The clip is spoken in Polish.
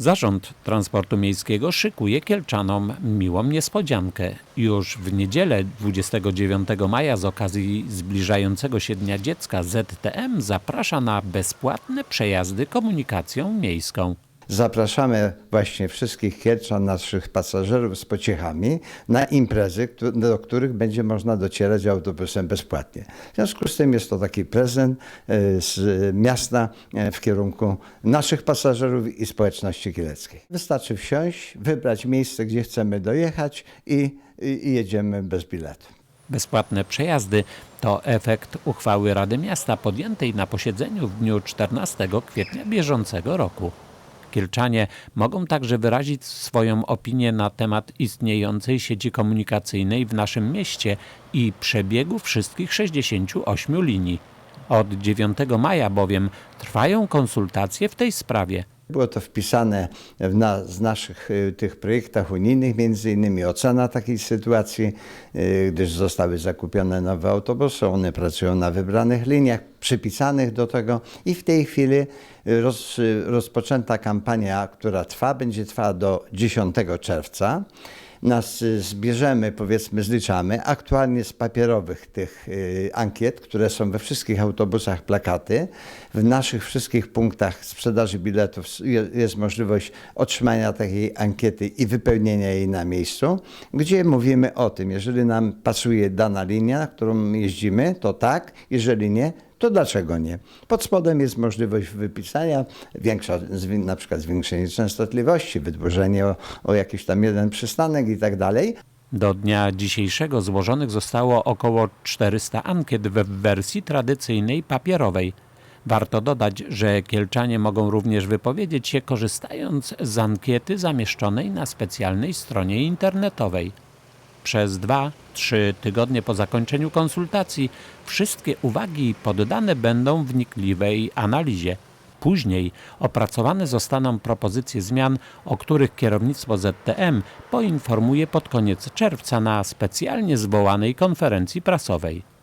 Zarząd Transportu Miejskiego szykuje Kielczanom miłą niespodziankę. Już w niedzielę 29 maja z okazji zbliżającego się Dnia Dziecka ZTM zaprasza na bezpłatne przejazdy komunikacją miejską. Zapraszamy właśnie wszystkich Kielczan, naszych pasażerów z pociechami na imprezy, do których będzie można docierać autobusem bezpłatnie. W związku z tym jest to taki prezent e, z miasta e, w kierunku naszych pasażerów i społeczności kieleckiej. Wystarczy wsiąść, wybrać miejsce, gdzie chcemy dojechać i, i jedziemy bez biletu. Bezpłatne przejazdy to efekt uchwały Rady Miasta podjętej na posiedzeniu w dniu 14 kwietnia bieżącego roku. Kielczanie mogą także wyrazić swoją opinię na temat istniejącej sieci komunikacyjnej w naszym mieście i przebiegu wszystkich 68 linii. Od 9 maja bowiem trwają konsultacje w tej sprawie. Było to wpisane w na, z naszych y, tych projektach unijnych, między innymi ocena takiej sytuacji, y, gdyż zostały zakupione nowe autobusy, one pracują na wybranych liniach, przypisanych do tego i w tej chwili y, roz, rozpoczęta kampania, która trwa, będzie trwała do 10 czerwca. Nas y, zbierzemy, powiedzmy, zliczamy aktualnie z papierowych tych y, ankiet, które są we wszystkich autobusach plakaty. W naszych wszystkich punktach sprzedaży biletów jest możliwość otrzymania takiej ankiety i wypełnienia jej na miejscu, gdzie mówimy o tym, jeżeli nam pasuje dana linia, którą jeździmy, to tak, jeżeli nie, to dlaczego nie? Pod spodem jest możliwość wypisania, większa, na przykład zwiększenie częstotliwości, wydłużenie o, o jakiś tam jeden przystanek i tak dalej. Do dnia dzisiejszego złożonych zostało około 400 ankiet we wersji tradycyjnej papierowej. Warto dodać, że Kielczanie mogą również wypowiedzieć się korzystając z ankiety zamieszczonej na specjalnej stronie internetowej. Przez dwa, trzy tygodnie po zakończeniu konsultacji wszystkie uwagi poddane będą wnikliwej analizie. Później opracowane zostaną propozycje zmian, o których kierownictwo ZTM poinformuje pod koniec czerwca na specjalnie zwołanej konferencji prasowej.